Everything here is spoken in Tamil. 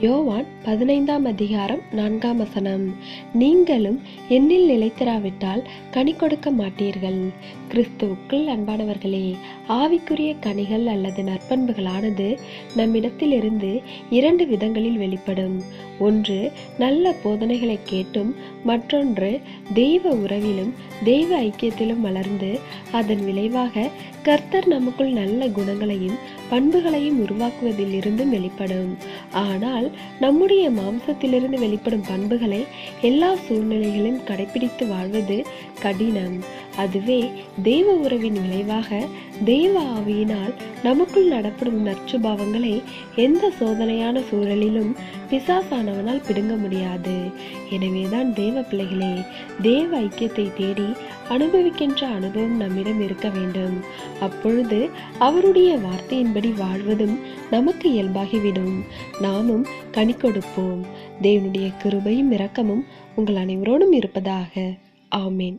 யோவான் பதினைந்தாம் அதிகாரம் நான்காம் வசனம். நீங்களும் என்னில் நிலைத்திராவிட்டால் கனி கொடுக்க மாட்டீர்கள். கிறிஸ்துவுக்குள் அன்பானவர்களே ஆவிக்குரிய கனிகள் அல்லது நற்பண்புகளானது நம்மிடத்திலிருந்து இரண்டு விதங்களில் வெளிப்படும். ஒன்று நல்ல போதனைகளை கேட்டும். மற்றொன்று தெய்வ உறவிலும் தெய்வ ஐக்கியத்திலும் வளர்ந்து அதன் விளைவாக கர்த்தர் நமக்குள் நல்ல குணங்களையும் பண்புகளையும் உருவாக்குவதில் இருந்தும் வெளிப்படும். ஆனால் நம்முடைய மாம்சத்திலிருந்து வெளிப்படும் பண்புகளை எல்லா சூழ்நிலைகளையும் கடைபிடித்து வாழ்வது கடினம். அதுவே தெய்வ உறவின் விளைவாக தெய்வ ஆவியினால் நமக்குள் நடப்படும் நற்சுபாவங்களை எந்த சோதனையான சூழலிலும் பிசாசானவனால் பிடுங்க முடியாது. எனவேதான் தேவ பிள்ளைகளே தேவ ஐக்கியத்தை தேடி அனுபவிக்கின்ற அனுபவம் நம்மிடம் இருக்க வேண்டும். அப்பொழுது அவருடைய வார்த்தையின்படி வாழ்வதும் நமக்கு இயல்பாகிவிடும். நாமும் கனி கொடுப்போம் தேவனுடைய கிருபையும் இரக்கமும் உங்கள் அனைவரோடும் இருப்பதாக. ஆமேன்.